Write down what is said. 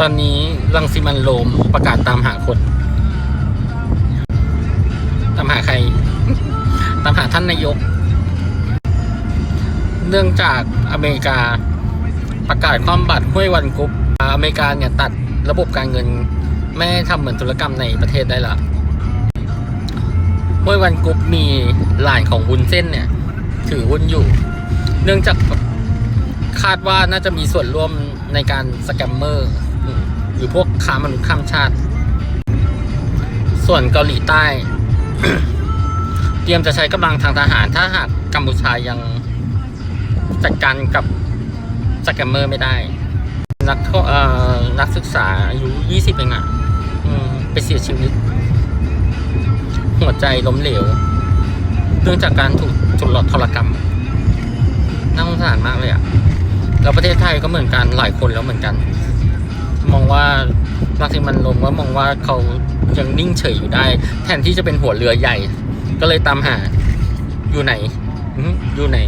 ตอนนี้รังสิมันโรมประกาศตามหาคน ตามหาใคร ตามหาท่านนายก เนื่องจากอเมริกาประกาศความบัตรห้วยวันกรุ๊ปอเมริกาเนี่ยตัดระบบการเงิน ไม่ทำเหมือนธุรกรรมในประเทศได้ละห้วยวันกรุ๊ปมีหลานของวุ้นเส้นเนี่ย ถือหุ้นอยู่ เนื่องจากคาดว่าน่าจะมีส่วนร่วมในการสแกมเมอร์ หรือพวกค้ามนุษย์ข้ามชาติ ส่วนเกาหลีใต้ เตรียมจะใช้กำลังทางทหาร ถ้าหากกัมพูชายังจัดการกับสแกมเมอร์ไม่ได้ นักเอ่อนักศึกษาอายุ20เองอะไปเสียชีวิต หัวใจล้มเหลวเนื่องจากการถูกจุดหลอดทรกรรมน่าสงสารมากเลยอะแล้วประเทศไทยก็เหมือนกันหลายคนแล้วเหมือนกัน มองว่าลักสิมันลมว่ามองว่าเขายังนิ่งเฉยอยู่ได้ แทนที่จะเป็นหัวเรือใหญ่ ก็เลยตามหาอยู่ไหน อยู่ไหน